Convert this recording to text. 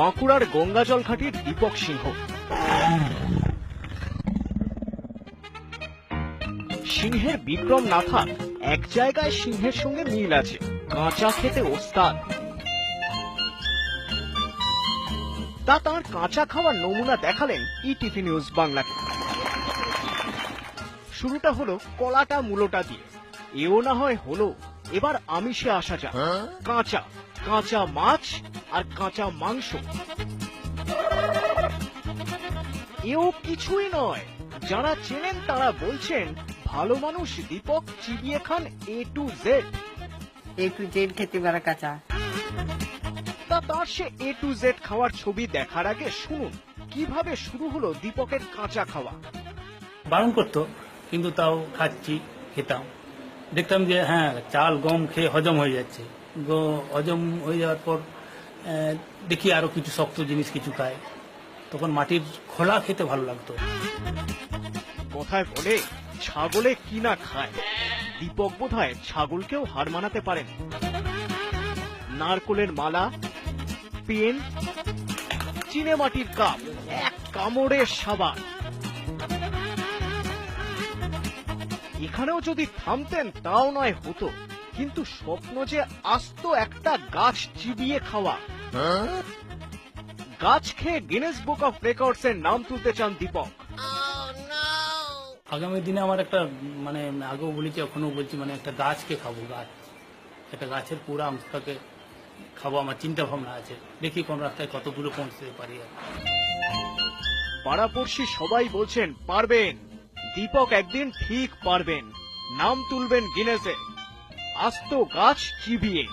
বাঁকুড়ার গঙ্গাজল ঘাটির দীপক সিংহ। সিংহের বিক্রম না থাক এক জায়গায় সিংহের সঙ্গে মিল আছে। কাঁচা খেতে ওস্তাদ। তা তার কাঁচা খাওয়ার নমুনা দেখালেন ইটিভি নিউজ বাংলাকে শুরুটা হলো কলাটা মূলোটা দিয়ে। এও না হয় হলো। এবার আমিষে আসা যাক। কাঁচা কাঁচা মাছ আর কাঁচা মাংস। এও কিছুই নয়। যারা চেনেন তারা বলছেন ভালো মানুষ দীপক চিবিয়ে খান A to Z A to Z খেতে পারে কাঁচা। তা তার সে এ টু জেড খাওয়ার ছবি দেখার আগে শুনুন কীভাবে শুরু হলো দীপকের কাঁচা খাওয়া। বারণ করতো কিন্তু তাও খাচ্ছি খেতাম। দেখতাম যে হ্যাঁ চাল, গম খেয়ে হজম হয়ে যাচ্ছে। হজম হয়ে যাওয়ার পর দেখি আরও কিছু শক্ত জিনিস কিছু খায়। তখন মাটির খোলা খেতে ভালো লাগতো। কথায় বলে, ছাগলে কি না খায়? দীপক বোধহয় ছাগলকেও হার মানাতে পারেন। নারকোলের মালা, পেন চিনে মাটির কাপ, এক কামড়ের সাবান। এখানেও যদি থামতেন তাও নয় হতো। কিন্তু স্বপ্ন যে আস্ত একটা গাছ চিবিয়ে খাওয়া। গাছ খেয়ে গিনেস বুক অফ রেকর্ডস এর নাম তুলতে চান দীপক। আগামী দিনে আমার একটা মানে আগেও বলেছি এখনও বলছি মানে একটা গাছকে খাব গাছ। একটা গাছের পুরো অংশটাকে খাব আমার চিন্তা ভাবনা আছে। দেখি কোন রাস্তায় কত দূরে পৌঁছতে পারি আর পাড়াপড়শি সবাই বলছেন পারবেন। দীপক একদিন ঠিক পারবেন। নাম তুলবেন গিনেসে। আস্ত গাছ চিবিয়ে।